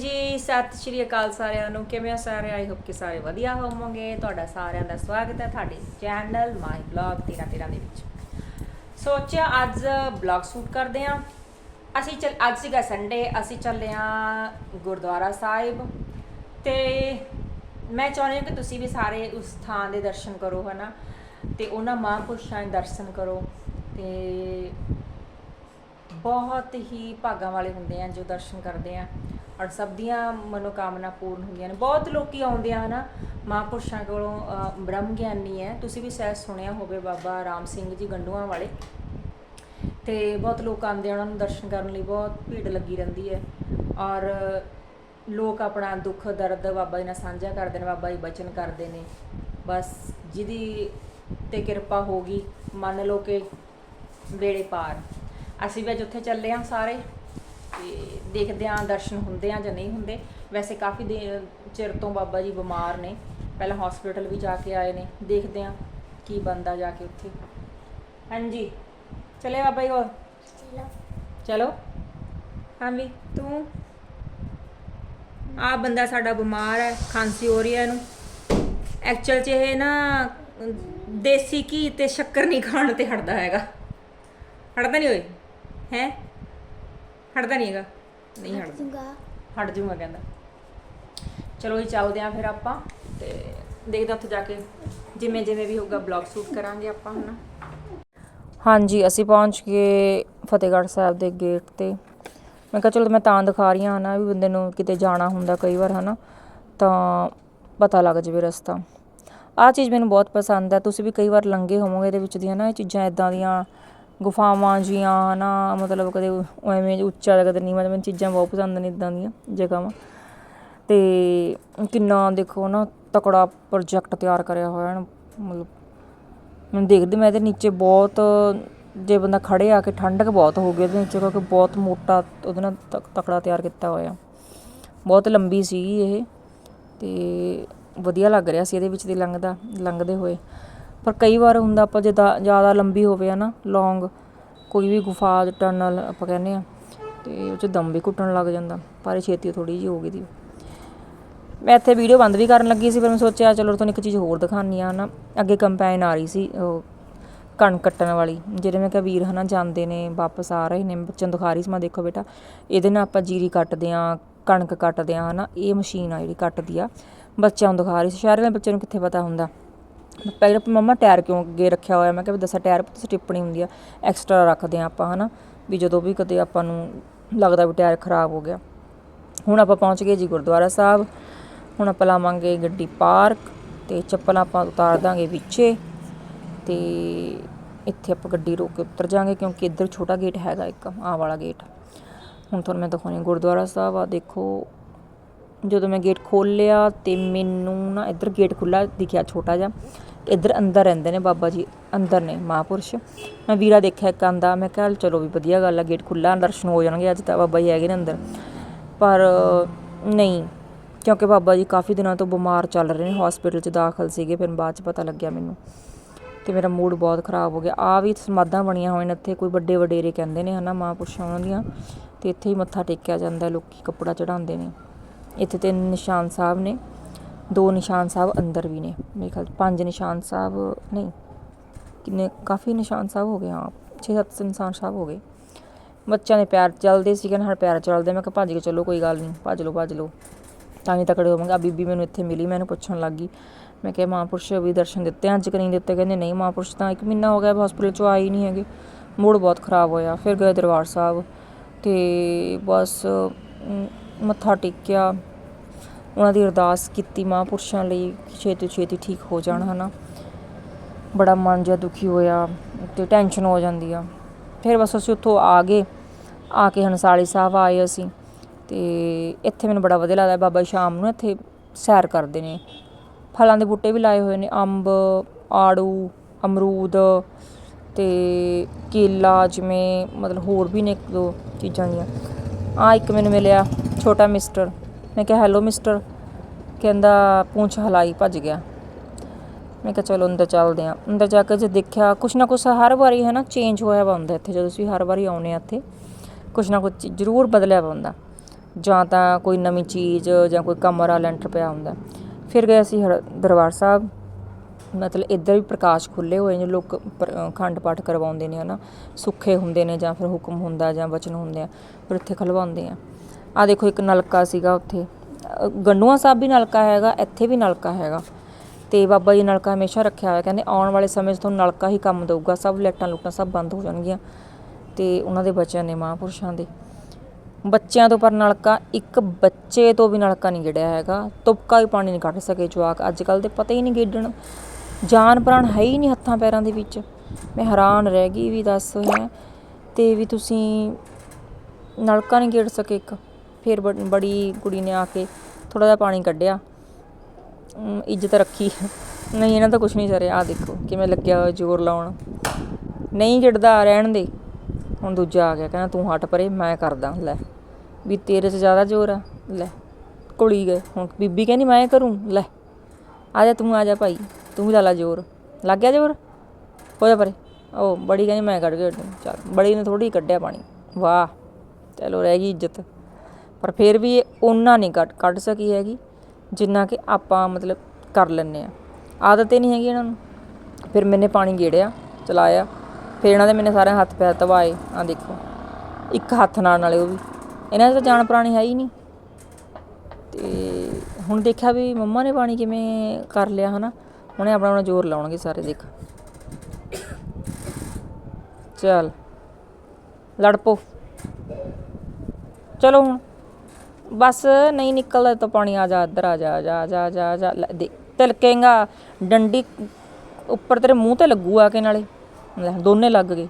ਹਾਂਜੀ, ਸਤਿ ਸ਼੍ਰੀ ਅਕਾਲ ਸਾਰਿਆਂ ਨੂੰ। ਕਿਵੇਂ ਆ ਸਾਰੇ? ਆਈ ਹੋਪ ਕਿ ਸਾਰੇ ਵਧੀਆ ਹੋਵੋਗੇ। ਤੁਹਾਡਾ ਸਾਰਿਆਂ ਦਾ ਸਵਾਗਤ ਹੈ ਤੁਹਾਡੇ ਚੈਨਲ ਮਾਈ ਬਲੌਗ ਤੇਰਾ ਤੇਰਾ ਦੇ ਵਿੱਚ। ਸੋਚਿਆ ਅੱਜ ਬਲੌਗ ਸ਼ੂਟ ਕਰਦੇ ਆ ਅਸੀਂ ਚੱਲ, ਅੱਜ ਸੀਗਾ ਸੰਡੇ ਅਸੀਂ ਚੱਲੇ ਆ ਗੁਰਦੁਆਰਾ ਸਾਹਿਬ। ਤੇ ਮੈਂ ਚਾਹੁੰਦੀ ਹਾਂ ਕਿ ਤੁਸੀਂ ਵੀ ਸਾਰੇ ਉਸ ਥਾਂ ਦੇ ਦਰਸ਼ਨ ਕਰੋ, ਹਨਾ? ਤੇ ਉਹਨਾਂ ਮਹਾਂਪੁਰਸ਼ਾਂ ਦੇ ਦਰਸ਼ਨ ਕਰੋ। ਤੇ ਬਹੁਤ ਹੀ ਭਾਗਾਂ ਵਾਲੇ ਹੁੰਦੇ ਆ ਜੋ ਦਰਸ਼ਨ ਕਰਦੇ ਆ। ਔਰ ਸਭ ਦੀਆਂ ਮਨੋਕਾਮਨਾ ਪੂਰਨ ਹੁੰਦੀਆਂ ਨੇ। ਬਹੁਤ ਲੋਕੀ ਆਉਂਦੇ ਆ, ਹਨਾ? ਮਹਾਂਪੁਰਸ਼ਾਂ ਕੋਲੋਂ ਬ੍ਰਹਮ ਗਿਆਨੀ ਹੈ। ਤੁਸੀਂ ਵੀ ਸਹਿ ਸੁਣਿਆ ਹੋਵੇ ਬਾਬਾ ਰਾਮ ਸਿੰਘ ਜੀ ਗੰਡੂਆਂ ਵਾਲੇ। ਤੇ ਬਹੁਤ ਲੋਕ ਆਉਂਦੇ ਆ, ਉਹਨਾਂ ਨੂੰ ਦਰਸ਼ਨ ਕਰਨ ਲਈ ਬਹੁਤ ਭੀੜ ਲੱਗੀ ਰਹਿੰਦੀ ਹੈ। ਔਰ ਲੋਕ ਆਪਣਾ ਦੁੱਖ, ਦਰਦ ਬਾਬਾ ਜੀ ਨਾਲ ਸਾਂਝਾ ਕਰਦੇ ਨੇ, ਬਾਬਾ ਜੀ ਬਚਨ ਕਰਦੇ ਨੇ। ਬਸ ਜਿਹਦੀ ਤੇ ਕਿਰਪਾ ਹੋਗੀ ਮੰਨ ਲਓ ਕਿ ਵੇੜੇ ਪਾਰ। ਅਸੀਂ ਵੀ ਅੱਜ ਉੱਥੇ ਚੱਲੇ ਆ ਸਾਰੇ ਤੇ ਦੇਖਦੇ ਆ ਦਰਸ਼ਨ ਹੁੰਦੇ ਆ ਜਾਂ ਨਹੀਂ ਹੁੰਦੇ। ਵੈਸੇ ਕਾਫੀ ਦਿਨ ਚਿਰ ਤੋਂ ਬਾਬਾ ਜੀ ਬਿਮਾਰ ਨੇ। ਪਹਿਲਾਂ ਹਸਪੀਟਲ ਵੀ ਜਾ ਕੇ ਆਏ ਨੇ। ਦੇਖਦੇ ਆ ਕੀ ਬੰਦਾ ਜਾ ਕੇ ਉੱਥੇ। ਹਾਂਜੀ। ਚਲੇ ਬਾਬਾ ਜੀ ਹੋਰ? ਚਲੋ। ਹਾਂ ਵੀ ਤੂੰ? ਆ ਬੰਦਾ ਸਾਡਾ ਬਿਮਾਰ ਹੈ ਖਾਂਸੀ ਹੋ ਰਹੀ ਹੈ ਇਹਨੂੰ। ਐਕਚੁਅਲ ਚ ਇਹ ਨਾ ਦੇਸੀ ਘੀ ਤੇ ਸ਼ੱਕਰ ਨਹੀਂ ਖਾਣ ਤੇ ਹਟਦਾ ਹੈਗਾ। ਹਟਦਾ ਨਹੀਂ ਓਏ। ਹੈ? ਹਟਦਾ ਨਹੀਂ ਹੈਗਾ? ਨਹੀਂ ਹਟਦਾ। ਹਟ ਜੂਗਾ ਕਹਿੰਦਾ। ਚਲੋ ਜੀ ਚੱਲਦੇ ਆਂ ਫਿਰ ਆਪਾਂ ਤੇ ਦੇਖਦੇ ਉੱਥੇ ਜਾ ਕੇ ਜਿਵੇਂ ਜਿਵੇਂ ਵੀ ਹੋਊਗਾ ਬਲੌਗ ਸ਼ੂਟ ਕਰਾਂਗੇ ਆਪਾਂ ਹੁਣ ਹਾਂਜੀ ਅਸੀਂ ਪਹੁੰਚ ਗਏ ਫਤਿਹਗੜ੍ਹ ਸਾਹਿਬ ਦੇ ਗੇਟ ਤੇ। ਮੈਂ ਕਿਹਾ ਚਲੋ ਮੈਂ ਤਾਂ ਦਿਖਾ ਰਹੀ ਹਾਂ ਨਾ ਵੀ ਬੰਦੇ ਨੂੰ ਕਿਤੇ ਜਾਣਾ ਹੁੰਦਾ ਕਈ ਵਾਰ ਹਨਾ ਤਾਂ ਪਤਾ ਲੱਗ ਜਾਵੇ ਰਸਤਾ। ਆਹ ਚੀਜ਼ ਮੈਨੂੰ ਬਹੁਤ ਪਸੰਦ ਹੈ। ਤੁਸੀਂ ਵੀ ਕਈ ਵਾਰ ਲੰਘੇ ਹੋਵੋਗੇ ਇਹਦੇ ਵਿੱਚ ਦੀਆਂ ਨਾ ਇਹ ਚੀਜ਼ਾਂ ਇਦਾਂ ਦੀਆਂ ਗੁਫਾਵਾਂ ਜੀਆਂ ਨਾ ਮਤਲਬ ਕਦੇ ਐਵੇਂ ਉੱਚਾ ਕਦੇ ਨੀਵਾਂ ਮੈਨੂੰ ਚੀਜ਼ਾਂ ਬਹੁਤ ਪਸੰਦ ਨੇ ਇਦਾਂ ਦੀਆਂ ਜਗ੍ਹਾਵਾਂ। ਤੇ ਕਿੰਨਾ ਦੇਖੋ ਨਾ, ਤਕੜਾ ਪ੍ਰੋਜੈਕਟ ਤਿਆਰ ਕਰਿਆ ਹੋਇਆ ਨਾ ਮਤਲਬ। ਮੈਨੂੰ ਦੇਖਦੀ, ਮੈਂ ਇਹਦੇ ਨੀਚੇ ਬਹੁਤ, ਜੇ ਬੰਦਾ ਖੜੇ ਆ ਕੇ ਠੰਡਕ ਬਹੁਤ ਹੋ ਗਈ ਉਹਦੇ ਨੀਚੇ ਕਿਉਂਕਿ ਬਹੁਤ ਮੋਟਾ ਉਹਦੇ ਨਾਲ ਤਕ- ਤਕੜਾ ਤਿਆਰ ਕੀਤਾ ਹੋਇਆ। ਬਹੁਤ ਲੰਬੀ ਸੀ ਇਹ, ਤੇ ਵਧੀਆ ਲੱਗ ਰਿਹਾ ਸੀ ਇਹਦੇ ਵਿੱਚ ਦੀ ਲੰਘਦਾ, ਲੰਘਦੇ ਹੋਏ। ਪਰ ਕਈ ਵਾਰ ਹੁੰਦਾ ਆਪਾਂ ਜੇ ਜ਼ਿਆਦਾ ਲੰਬੀ ਹੋਵੇ ਨਾ ਲੌਂਗ ਕੋਈ ਵੀ ਗੁਫਾ ਟਨਲ ਆਪਾਂ ਕਹਿੰਦੇ ਹਾਂ ਅਤੇ ਉਹ ਚ ਦਮ ਵੀ ਘੁੱਟਣ ਲੱਗ ਜਾਂਦਾ, ਪਰ ਇਹ ਛੇਤੀ ਥੋੜ੍ਹੀ ਜਿਹੀ ਹੋ ਗਈ ਦੀ। ਮੈਂ ਇੱਥੇ ਵੀਡੀਓ ਬੰਦ ਵੀ ਕਰਨ ਲੱਗੀ ਸੀ ਪਰ ਮੈਂ ਸੋਚਿਆ ਚਲੋ ਤੁਹਾਨੂੰ ਇੱਕ ਚੀਜ਼ ਹੋਰ ਦਿਖਾਨੀ ਆ ਨਾ ਅੱਗੇ ਕੰਪੈਨ ਆ ਰਹੀ ਸੀ, ਉਹ ਕਣਕ ਕੱਟਣ ਵਾਲੀ ਜਿਹੜੇ ਮੈਂ ਕਿਹਾ ਵੀਰ ਹਨਾ ਜਾਂਦੇ ਨੇ, ਵਾਪਸ ਆ ਰਹੇ ਨੇ ਬੱਚਿਆਂ ਨੂੰ ਦਿਖਾ ਰਹੀ ਸੀ, ਮੈਂ ਦੇਖੋ ਬੇਟਾ, ਇਹਦੇ ਨਾਲ ਆਪਾਂ ਜੀਰੀ ਕੱਟਦੇ ਆ ਕਣਕ ਕੱਟਦੇ ਆ ਹਨਾ, ਇਹ ਮਸ਼ੀਨ ਆ ਜਿਹੜੀ ਕੱਟਦੀ ਆ, ਬੱਚਿਆਂ ਨੂੰ ਦਿਖਾ ਰਹੀ ਸੀ ਸ਼ਹਿਰ ਦੇ ਬੱਚਿਆਂ ਨੂੰ ਕਿੱਥੇ ਪਤਾ ਹੁੰਦਾ। ਪਹਿਲਾਂ ਮੰਮਾ ਟਾਇਰ ਕਿਉਂ ਅੱਗੇ ਰੱਖਿਆ ਹੋਇਆ? ਮੈਂ ਕਿਹਾ ਵੀ ਦੱਸਾਂ, ਟਾਇਰ ਤੇ ਟਿੱਪਣੀ ਹੁੰਦੀ ਆ। ਐਕਸਟਰਾ ਰੱਖਦੇ ਆ ਆਪਾਂ, ਹਨਾ? ਵੀ ਜਦੋਂ ਵੀ ਕਦੇ ਆਪਾਂ ਨੂੰ ਲੱਗਦਾ ਵੀ ਟਾਇਰ ਖਰਾਬ ਹੋ ਗਿਆ। ਹੁਣ ਆਪਾਂ ਪਹੁੰਚ ਗਏ ਜੀ ਗੁਰਦੁਆਰਾ ਸਾਹਿਬ। ਹੁਣ ਆਪਾਂ ਲਾਵਾਂਗੇ ਗੱਡੀ ਪਾਰਕ ਤੇ ਚੱਪਲਾਂ ਆਪਾਂ ਉਤਾਰ ਦਾਂਗੇ ਵਿੱਚੇ ਤੇ ਇੱਥੇ ਆਪਾਂ ਗੱਡੀ ਰੋਕ ਕੇ ਉਤਰ ਜਾਾਂਗੇ ਕਿਉਂਕਿ ਇੱਧਰ ਛੋਟਾ ਗੇਟ ਹੈਗਾ ਇੱਕ, ਆਹ ਵਾਲਾ ਗੇਟ। ਹੁਣ ਤੁਹਾਨੂੰ ਮੈਂ ਦਿਖਾਉਣੀ ਗੁਰਦੁਆਰਾ ਸਾਹਿਬ ਆ ਦੇਖੋ। ਜਦੋਂ ਮੈਂ ਗੇਟ ਖੋਲ੍ਹਿਆ ਤੇ ਮੈਨੂੰ ਨਾ ਇੱਧਰ ਗੇਟ ਖੁੱਲਾ ਦਿਖਿਆ ਛੋਟਾ ਜਿਹਾ। ਇੱਧਰ ਅੰਦਰ ਰਹਿੰਦੇ ਨੇ ਬਾਬਾ ਜੀ, ਅੰਦਰ ਨੇ ਮਹਾਂਪੁਰਸ਼। ਮੈਂ ਵੀਰਾ ਦੇਖਿਆ ਇੱਕ ਆਂਦਾ, ਮੈਂ ਕਿਹਾ ਚਲੋ ਵੀ ਵਧੀਆ ਗੱਲ ਆ, ਗੇਟ ਖੁੱਲਾ ਦਰਸ਼ਨ ਹੋ ਜਾਣਗੇ, ਅੱਜ ਤਾਂ ਬਾਬਾ ਜੀ ਹੈਗੇ ਨੇ ਅੰਦਰ। ਪਰ ਨਹੀਂ, ਕਿਉਂਕਿ ਬਾਬਾ ਜੀ ਕਾਫੀ ਦਿਨਾਂ ਤੋਂ ਬਿਮਾਰ ਚੱਲ ਰਹੇ ਨੇ ਹਸਪੀਟਲ 'ਚ ਦਾਖਲ ਸੀਗੇ, ਫਿਰ ਬਾਅਦ 'ਚ ਪਤਾ ਲੱਗਿਆ ਮੈਨੂੰ ਤੇ ਮੇਰਾ ਮੂਡ ਬਹੁਤ ਖਰਾਬ ਹੋ ਗਿਆ। ਆ ਵੀ ਸਮਾਧਾਂ ਬਣੀਆਂ ਹੋਈਆਂ ਨੇ ਇੱਥੇ, ਕੋਈ ਵੱਡੇ ਵਡੇਰੇ ਕਹਿੰਦੇ ਨੇ ਹਨਾ ਮਹਾਂਪੁਰਸ਼ਾਂ ਉਹਨਾਂ ਦੀਆਂ, ਤੇ ਇੱਥੇ ਹੀ ਮੱਥਾ ਟੇਕਿਆ ਜਾਂਦਾ, ਲੋਕੀ ਕੱਪੜਾ ਚੜਾਉਂਦੇ ਨੇ। ਇੱਥੇ ਤਿੰਨ ਨਿਸ਼ਾਨ ਸਾਹਿਬ ਨੇ ਦੋ ਨਿਸ਼ਾਨ ਸਾਹਿਬ ਅੰਦਰ ਵੀ ਨੇ, ਮੇਰੇ ਖਿਆਲ 'ਚ ਪੰਜ ਨਿਸ਼ਾਨ ਸਾਹਿਬ, ਨਹੀਂ, ਕਿੰਨੇ, ਕਾਫੀ ਨਿਸ਼ਾਨ ਸਾਹਿਬ ਹੋ ਗਏ, ਹਾਂ 6-7 ਨਿਸ਼ਾਨ ਸਾਹਿਬ ਹੋ ਗਏ। ਬੱਚਿਆਂ ਦੇ ਪਿਆਰ ਚੱਲਦੇ ਸੀ ਕਹਿੰਦੇ ਹਰ ਪਿਆਰ ਚੱਲਦੇ, ਮੈਂ ਕਿਹਾ ਭੱਜ ਕੇ ਚਲੋ, ਕੋਈ ਗੱਲ ਨਹੀਂ, ਭੱਜ ਲਓ ਭੱਜ ਲਓ। ਤਾਂ ਹੀ ਤਕੜੇ ਹੋਵਾਂਗੇ ਆ ਬੀਬੀ ਮੈਨੂੰ ਇੱਥੇ ਮਿਲੀ, ਮੈਨੂੰ ਪੁੱਛਣ ਲੱਗੀ ਮੈਂ ਕਿਹਾ, ਮਹਾਂਪੁਰਸ਼ ਵੀ ਦਰਸ਼ਨ ਦਿੱਤੇ, ਅੱਜ ਕਿ ਨਹੀਂ ਦਿੱਤੇ, ਕਹਿੰਦੇ ਨਹੀਂ, ਮਹਾਂਪੁਰਸ਼ ਤਾਂ ਇੱਕ ਮਹੀਨਾ ਹੋ ਗਿਆ ਹਸਪੀਟਲ ਚੋਂ ਆਏ ਨਹੀਂ ਹੈਗੇ। ਮੂਡ ਬਹੁਤ ਖਰਾਬ ਹੋਇਆ, ਫਿਰ ਗਏ ਦਰਬਾਰ ਸਾਹਿਬ, ਤੇ ਬਸ ਮੱਥਾ ਟੇਕਿਆ। ਉਹਨਾਂ ਦੀ ਅਰਦਾਸ ਕੀਤੀ ਮਹਾਂਪੁਰਸ਼ਾਂ ਲਈ ਛੇਤੀ ਛੇਤੀ ਠੀਕ ਹੋ ਜਾਣ, ਹਨਾ। ਬੜਾ ਮਨ ਜਿਹਾ ਦੁਖੀ ਹੋਇਆ ਤੇ ਟੈਨਸ਼ਨ ਹੋ ਜਾਂਦੀ ਆ। ਫਿਰ ਬਸ ਅਸੀਂ ਉੱਥੋਂ ਆ ਗਏ, ਆ ਕੇ ਹੰਸਾਲੀ ਸਾਹਿਬ ਆਏ ਅਸੀਂ ਤੇ ਇੱਥੇ ਮੈਨੂੰ ਬੜਾ ਵਧੀਆ ਲੱਗਦਾ ਬਾਬਾ ਸ਼ਾਮ ਨੂੰ ਇੱਥੇ ਸੈਰ ਕਰਦੇ ਨੇ। ਫਲਾਂ ਦੇ ਬੂਟੇ ਵੀ ਲਾਏ ਹੋਏ ਨੇ, ਅੰਬ, ਆੜੂ, ਅਮਰੂਦ ਤੇ ਕੇਲਾ ਜਿਵੇਂ ਮਤਲਬ ਹੋਰ ਵੀ ਨੇ ਇੱਕ ਦੋ ਚੀਜ਼ਾਂ ਦੀਆਂ ਆ ਇੱਕ ਮੈਨੂੰ ਮਿਲਿਆ ਛੋਟਾ ਮਿਸਟਰ ਮੈਂ ਕਿਹਾ ਹੈਲੋ ਮਿਸਟਰ ਕਹਿੰਦਾ ਪੂੰਛ ਹਲਾਈ ਭੱਜ ਗਿਆ। ਮੈਂ ਕਿਹਾ ਚਲੋ ਅੰਦਰ ਚੱਲਦੇ ਆਂ। ਅੰਦਰ ਜਾ ਕੇ ਜੇ ਦੇਖਿਆ ਕੁਛ ਨਾ ਕੁਛ ਹਰ ਵਾਰੀ ਹੈ ਨਾ ਚੇਂਜ ਹੋਇਆ ਵਾ ਹੁੰਦਾ ਇੱਥੇ ਜਦੋਂ ਅਸੀਂ ਹਰ ਵਾਰੀ ਆਉਨੇ ਆ ਇੱਥੇ ਕੁਛ ਨਾ ਕੁਛ ਜ਼ਰੂਰ ਬਦਲਿਆ ਵਾ ਹੁੰਦਾ। ਜਾਂ ਤਾਂ ਕੋਈ ਨਵੀਂ ਚੀਜ਼ ਜਾਂ ਕੋਈ ਕਮਰਾ ਲੈਂਟਰ ਪਿਆ ਹੁੰਦਾ। ਫਿਰ ਗਏ ਅਸੀਂ ਹਰ- ਦਰਬਾਰ ਸਾਹਿਬ। ਮਤਲਬ ਇੱਧਰ ਵੀ ਪ੍ਰਕਾਸ਼ ਖੁੱਲੇ ਹੋਏ ਨੇ ਲੋਕ ਪਰ- ਅ, ਪਾਠ ਕਰਵਾਉਂਦੇ ਨੇ ਹਨਾ ਸੁੱਖੇ ਹੁੰਦੇ ਨੇ ਜਾਂ ਫਿਰ ਹੁਕਮ ਹੁੰਦਾ ਜਾਂ ਵਚਨ ਹੁੰਦੇ ਆ ਫਿਰ ਇੱਥੇ ਖਲਵਾਉਂਦੇ ਆ। ਆ ਦੇਖੋ ਇੱਕ ਨਲਕਾ ਸੀਗਾ ਉੱਥੇ। ਅ, ਗੰਡੂਆਂ ਸਾਹਿਬ ਵੀ ਨਲਕਾ ਹੈਗਾ ਇੱਥੇ ਵੀ ਨਲਕਾ ਹੈਗਾ। ਤੇ ਬਾਬਾ ਜੀ ਨਲਕਾ ਹਮੇਸ਼ਾ ਰੱਖਿਆ ਹੋਇਆ ਕਹਿੰਦੇ ਆਉਣ ਵਾਲੇ ਸਮੇਂ 'ਚ ਤੁਹਾਨੂੰ ਨਲਕਾ ਹੀ ਕੰਮ ਦੇਊਗਾ ਸਭ ਲਾਈਟਾਂ ਲੂਟਾਂ ਸਭ ਬੰਦ ਹੋ ਜਾਣਗੀਆਂ। ਤੇ ਉਹਨਾਂ ਦੇ ਬਚਨ ਨੇ ਮਹਾਂਪੁਰਸ਼ਾਂ ਦੇ। ਬੱਚਿਆਂ ਤੋਂ ਪਰ ਨਲਕਾ ਇੱਕ ਬੱਚੇ ਤੋਂ ਵੀ ਨਲਕਾ ਨਹੀਂ ਗਿੜਿਆ ਹੈਗਾ। ਤੁਪਕਾ ਵੀ ਪਾਣੀ ਨਹੀਂ ਕੱਢ ਸਕੇ ਜਵਾਕ ਅੱਜ ਕੱਲ ਤੇ ਪਤਾ ਹੀ ਨਹੀਂ ਗੇਡਣ। ਜਾਨ ਪ੍ਰਾਣ ਹੈ ਹੀ ਨਹੀਂ ਹੱਥਾਂ ਪੈਰਾਂ ਦੇ ਵਿੱਚ। ਮੈਂ ਹੈਰਾਨ ਰਹਿ ਗਈ ਵੀ ਦੱਸ ਹੈ। ਤੇ ਵੀ ਤੁਸੀਂ ਨਲਕਾ ਨਹੀਂ ਗੇੜ ਸਕੇ ਇੱਕ। ਫਿਰ ਬ- ਬੜੀ ਕੁੜੀ ਨੇ ਆ ਕੇ ਥੋੜਾ ਜਿਹਾ ਪਾਣੀ ਕੱਢਿਆ। ਇੱਜ਼ਤ ਰੱਖੀ। ਨਹੀਂ, ਇਹਨਾਂ ਦਾ ਕੁਝ ਨਹੀਂ ਸਰਿਆ। ਆ ਦੇਖੋ, ਕਿਵੇਂ ਲੱਗਿਆ ਹੋਇਆ ਜ਼ੋਰ ਲਾਉਣ। ਨਹੀਂ ਗਿੜਦਾ, ਰਹਿਣ ਦੇ। ਹੁਣ ਦੂਜਾ ਆ ਗਿਆ, ਕਹਿੰਦਾ ਤੂੰ ਹਟ ਪਰੇ, ਮੈਂ ਕਰਦਾ। ਲੈ, ਵੀ ਤੇਰੇ 'ਚ ਜ਼ਿਆਦਾ ਜ਼ੋਰ ਆ। ਲੈ ਕੁੜੀ ਗਏ। ਹੁਣ ਬੀਬੀ ਕਹਿੰਦੀ, ਮੈਂ ਕਰੂੰ। ਲੈ, ਆ ਜਾ ਤੂੰ, ਆ ਜਾ ਭਾਈ। ਤੂੰ ਵੀ ਲਾ ਲਾ ਜ਼ੋਰ। ਲੱਗ ਗਿਆ ਜ਼ੋਰ? ਹੋ ਜਾ ਪਰੇ। ਉਹ ਬੜੀ ਕਹਿੰਦੀ, ਮੈਂ ਕੱਢ ਕੇ ਚੱਲ, ਬੜੀ ਨੇ ਥੋੜੀ ਕੱਢਿਆ ਪਾਣੀ। ਵਾਹ, ਚਲੋ, ਰਹਿ ਗਈ ਇੱਜ਼ਤ। ਪਰ ਫਿਰ ਵੀ ਇਹ ਉਹਨਾਂ ਨਹੀਂ ਕੱਢ ਕੱਢ ਸਕੀ ਹੈਗੀ, ਜਿੰਨਾ ਕਿ ਆਪਾਂ ਮਤਲਬ ਕਰ ਲੈਂਦੇ ਆ ਆਦਤ ਹੀ ਨਹੀਂ ਹੈਗੀ ਇਹਨਾਂ ਨੂੰ। ਫਿਰ ਮੈਨੇ ਪਾਣੀ ਗੇੜਿਆ, ਚਲਾਇਆ। ਫਿਰ ਇਹਨਾਂ ਦੇ ਮੈਨੇ ਸਾਰੇ ਹੱਥ ਪੈਰ ਧਵਾਏ। ਆ ਦੇਖੋ, ਇੱਕ ਹੱਥ ਨਾਲ ਨਾਲੇ ਉਹ ਵੀ। ਇਹਨਾਂ ਦੀ ਤਾਂ ਜਾਣ ਪ੍ਰਾਣੀ ਹੈ ਹੀ ਨਹੀਂ। ਤੇ ਹੁਣ ਦੇਖਿਆ ਵੀ ਮੰਮਾ ਨੇ ਪਾਣੀ ਕਿਵੇਂ ਕਰ ਲਿਆ, ਹਨਾ? ਉਹਨੇ ਆਪਣਾ ਆਪਣਾ ਜ਼ੋਰ ਲਾਉਣਗੇ ਸਾਰੇ, ਦੇਖ। ਚੱਲ, ਲੜ ਪੋ ਚਲੋ ਹੁਣ। ਬਸ ਨਹੀਂ ਨਿਕਲਦਾ ਤਾਂ ਪਾਣੀ ਆ ਜਾ, ਇੱਧਰ ਆ ਜਾ ਆ ਜਾ ਆ ਜਾ ਆ ਜਾ ਆ ਜਾ। ਲੈ, ਦੇ, ਤਿਲਕੇਗਾ, ਡੰਡੀ ਉੱਪਰ ਤੇਰੇ ਮੂੰਹ ਤੇ ਲੱਗੂ ਆ ਕੇ ਨਾਲੇ। ਲੈ, ਦੋਨੇ ਲੱਗ ਗਏ।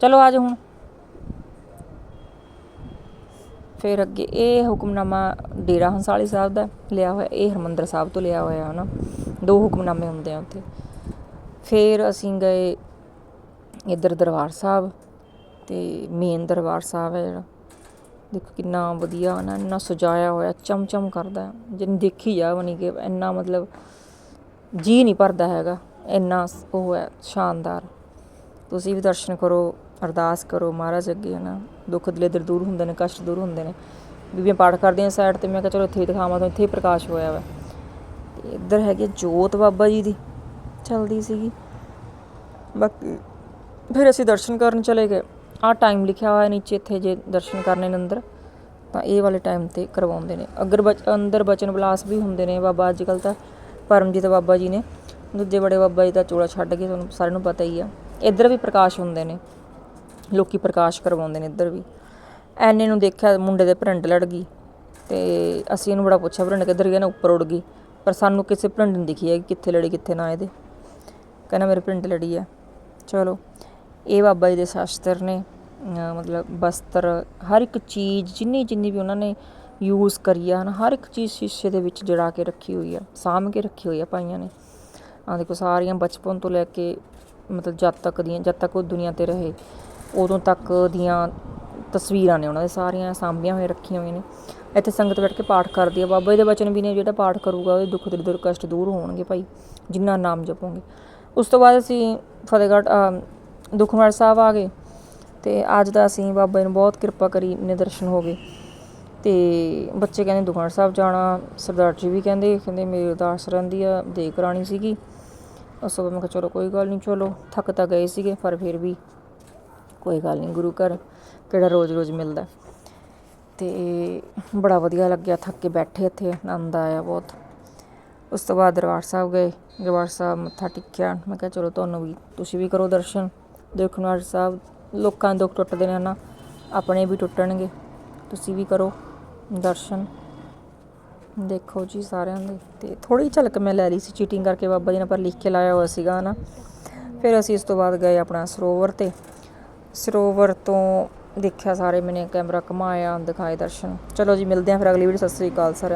ਚਲੋ ਆ ਜਾ ਹੁਣ। ਫਿਰ ਅੱਗੇ ਇਹ ਹੁਕਮਨਾਮਾ ਡੇਰਾ ਹੰਸਾਲੀ ਸਾਹਿਬ ਦਾ ਲਿਆ ਹੋਇਆ, ਇਹ ਹਰਮੰਦਰ ਸਾਹਿਬ ਤੋਂ ਲਿਆ ਹੋਇਆ, ਹਨਾ? ਦੋ ਹੁਕਮਨਾਮੇ ਹੁੰਦੇ ਆ ਉੱਥੇ। ਫਿਰ ਅਸੀਂ ਗਏ ਇੱਧਰ ਦਰਬਾਰ ਸਾਹਿਬ ਤੇ ਮੇਨ ਦਰਬਾਰ ਸਾਹਿਬ ਹੈ ਜਿਹੜਾ। ਦੇਖੋ ਕਿੰਨਾ ਵਧੀਆ ਨਾ, ਇੰਨਾ ਸਜਾਇਆ ਹੋਇਆ, ਚਮਚਮ ਕਰਦਾ। ਜਿੰਨ ਦੇਖੀ ਜਾ ਬਣੀ ਕਿ ਇੰਨਾ ਮਤਲਬ ਜੀ ਨਹੀਂ ਭਰਦਾ ਹੈਗਾ, ਇੰਨਾ ਉਹ ਹੈ, ਸ਼ਾਨਦਾਰ। ਤੁਸੀਂ ਵੀ ਦਰਸ਼ਨ ਕਰੋ, ਅਰਦਾਸ ਕਰੋ ਮਹਾਰਾਜ ਅੱਗੇ ਨਾ ਦੁੱਖ ਦਲੇਦਰ ਦੂਰ ਹੁੰਦੇ ਨੇ, ਕਸ਼ਟ ਦੂਰ ਹੁੰਦੇ ਨੇ। ਬੀਬੀਆਂ ਪਾਠ ਕਰਦੀਆਂ ਸਾਈਡ ਤੇ, ਮੈਂ ਕਿਹਾ ਚਲੋ ਇੱਥੇ ਹੀ ਦਿਖਾਵਾਂ ਤਾਂ ਇੱਥੇ ਹੀ ਪ੍ਰਕਾਸ਼ ਹੋਇਆ ਵਾ। ਤੇ ਇੱਧਰ ਹੈਗੀ ਜੋਤ ਬਾਬਾ ਜੀ ਦੀ, ਚਲਦੀ ਸੀਗੀ। ਬਾਕੀ ਫਿਰ ਅਸੀਂ ਦਰਸ਼ਨ ਕਰਨ ਚਲੇ ਗਏ। ਆਹ ਟਾਈਮ ਲਿਖਿਆ ਹੋਇਆ ਨੀਚੇ ਇੱਥੇ ਜੇ ਦਰਸ਼ਨ ਕਰਨੇ ਨੇ ਅੰਦਰ, ਤਾਂ ਇਹ ਵਾਲੇ ਟਾਈਮ ਤੇ ਕਰਵਾਉਂਦੇ ਨੇ। ਅਗਰ ਬਚ- ਅੰਦਰ ਬਚਨ ਬਲਾਸ ਵੀ ਹੁੰਦੇ ਨੇ ਬਾਬਾ ਅੱਜ ਕੱਲ ਤਾਂ, ਪਰਮਜੀਤ ਬਾਬਾ ਜੀ ਨੇ। ਦੂਜੇ ਬੜੇ ਬਾਬਾ ਜੀ ਦਾ ਚੋਲਾ ਛੱਡ ਕੇ ਤੁਹਾਨੂੰ ਸਾਰਿਆਂ ਨੂੰ ਪਤਾ ਹੀ ਆ। ਇੱਧਰ ਵੀ ਪ੍ਰਕਾਸ਼ ਹੁੰਦੇ ਨੇ। ਲੋਕੀ ਪ੍ਰਕਾਸ਼ ਕਰਵਾਉਂਦੇ ਨੇ ਇੱਧਰ ਵੀ। ਐਨੇ ਨੂੰ ਦੇਖਿਆ ਮੁੰਡੇ ਦੇ ਭਰਿੰਡ ਲੜ ਗਈ ਤੇ ਅਸੀਂ ਇਹਨੂੰ ਬੜਾ ਪੁੱਛਿਆ, ਭਰਿੰਡ ਕਿੱਧਰ ਗਿਆ ਨਾ, ਉੱਪਰ ਉੱਡ ਗਈ। ਪਰ ਸਾਨੂੰ ਕਿਸੇ ਭਰਿੰਡ ਨਹੀਂ ਦਿਖੀ ਹੈ ਕਿੱਥੇ ਲੜੀ, ਕਿੱਥੇ ਨਾ ਇਹਦੇ ਕਹਿੰਦਾ, ਮੇਰੇ ਭਰਿੰਡ ਲੜੀ ਆ। ਚਲੋ ਇਹ ਬਾਬਾ ਜੀ ਦੇ ਸ਼ਾਸਤਰ ਨੇ ਮਤਲਬ ਬਸਤਰ, ਹਰ ਇੱਕ ਚੀਜ਼ ਜਿੰਨੀ ਜਿੰਨੀ ਵੀ ਉਹਨਾਂ ਨੇ ਯੂਜ਼ ਕਰੀ ਆ ਨਾ ਹਰ ਇੱਕ ਚੀਜ਼ ਸ਼ੀਸ਼ੇ ਦੇ ਵਿੱਚ ਜੜਾ ਕੇ ਰੱਖੀ ਹੋਈ ਆ, ਸਾਂਭ ਕੇ ਰੱਖੀ ਹੋਈ ਆ ਭਾਈਆਂ ਨੇ। ਆ ਦੇਖੋ ਸਾਰੀਆਂ ਬਚਪਨ ਤੋਂ ਲੈ ਕੇ ਮਤਲਬ ਜਦ ਤੱਕ ਦੀਆਂ, ਜਦ ਤੱਕ ਉਹ ਦੁਨੀਆ ਤੇ ਰਹੇ, ਉਦੋਂ ਤੱਕ ਦੀਆਂ ਤਸਵੀਰਾਂ ਨੇ ਉਹਨਾਂ ਦੇ, ਸਾਰੀਆਂ ਸਾਂਭੀਆਂ ਹੋਈਆਂ, ਰੱਖੀਆਂ ਹੋਈਆਂ ਨੇ। ਇੱਥੇ ਸੰਗਤ ਬੈਠ ਕੇ ਪਾਠ ਕਰਦੀ ਆ, ਬਾਬਾ ਜੀ ਦੇ ਬਚਨ ਵੀ ਨੇ, ਜਿਹੜਾ ਪਾਠ ਕਰੂਗਾ ਉਹਦੇ ਦੁੱਖ ਦਰਦ ਕਸ਼ਟ ਦੂਰ ਹੋਣਗੇ ਭਾਈ, ਜਿੰਨਾ ਨਾਮ ਜਪੋਗੇ। ਉਸ ਤੋਂ ਬਾਅਦ ਅਸੀਂ ਫਤਿਹਗੜ੍ਹ ਦੁਖਨਿਵਾਰਨ ਸਾਹਿਬ ਆ ਗਏ ਤੇ ਅੱਜ ਦਾ ਅਸੀਂ ਬਾਬਾ ਜੀ ਨੂੰ ਬਹੁਤ ਕਿਰਪਾ ਕਰੀ ਨੇ ਦਰਸ਼ਨ ਹੋ ਗਏ। ਤੇ ਬੱਚੇ ਕਹਿੰਦੇ ਦੁਖਨਿਵਾਰਨ ਸਾਹਿਬ ਜਾਣਾ, ਸਰਦਾਰ ਜੀ ਵੀ ਕਹਿੰਦੇ ਕਹਿੰਦੇ ਮੇਰੀ ਅਰਦਾਸ ਰਹਿੰਦੀ ਆ ਦੇ ਕਰਾਣੀ ਸੀਗੀ। ਉਸ ਤੋਂ ਬਾਅਦ ਮੈਂ ਕਿਹਾ ਚਲੋ ਕੋਈ ਗੱਲ ਨਹੀਂ, ਚਲੋ ਥੱਕ ਤਾਂ ਗਏ ਸੀਗੇ, ਪਰ ਫਿਰ ਵੀ ਕੋਈ ਗੱਲ ਨਹੀਂ, ਗੁਰੂ ਘਰ ਕਿਹੜਾ ਰੋਜ਼-ਰੋਜ਼ ਮਿਲਦਾ। ਤੇ ਬੜਾ ਵਧੀਆ ਲੱਗਿਆ ਥੱਕ ਕੇ ਬੈਠੇ ਇੱਥੇ, ਆਨੰਦ ਆਇਆ ਬਹੁਤ। ਉਸ ਤੋਂ ਬਾਅਦ ਦਰਬਾਰ ਸਾਹਿਬ ਗਏ, ਦਰਬਾਰ ਸਾਹਿਬ ਮੱਥਾ ਟੇਕਿਆ, ਮੈਂ ਕਿਹਾ ਚਲੋ ਤੁਹਾਨੂੰ ਵੀ, ਤੁਸੀਂ ਵੀ ਕਰੋ ਦਰਸ਼ਨ। ਦੇਖਣਵਾਰ ਸਾਹਿਬ, ਲੋਕਾਂ ਦੇ ਦੁੱਖ ਟੁੱਟਦੇ ਨੇ ਨਾ ਆਪਣੇ ਵੀ ਟੁੱਟਣਗੇ, ਤੁਸੀਂ ਵੀ ਕਰੋ ਦਰਸ਼ਨ। ਦੇਖੋ ਜੀ ਸਾਰਿਆਂ ਦੇ, ਤੇ ਥੋੜੀ ਝਲਕ ਮੈਂ ਲੈ ਲਈ ਸੀ ਚੀਟਿੰਗ ਕਰਕੇ ਬਾਬਾ ਜੀ ਨੇ, ਪਰ ਲਿਖ ਕੇ ਲਾਇਆ ਹੋਇਆ ਸੀਗਾ ਨਾ ਫਿਰ ਅਸੀਂ ਇਸ ਤੋਂ ਬਾਅਦ ਗਏ ਆਪਣਾ ਸਰੋਵਰ ਤੇ। ਸਰੋਵਰ ਤੋਂ ਦੇਖਿਆ ਸਾਰੇ ਮੈਨੇ ਕੈਮਰਾ ਘਮਾਇਆ, ਦਿਖਾਏ ਦਰਸ਼ਨ। ਚਲੋ ਜੀ, ਮਿਲਦੇ ਹਾਂ ਫਿਰ ਅਗਲੀ ਵੀਡੀਓ ਸਤਿ ਸ੍ਰੀ ਅਕਾਲ ਸਾਰਿਆਂ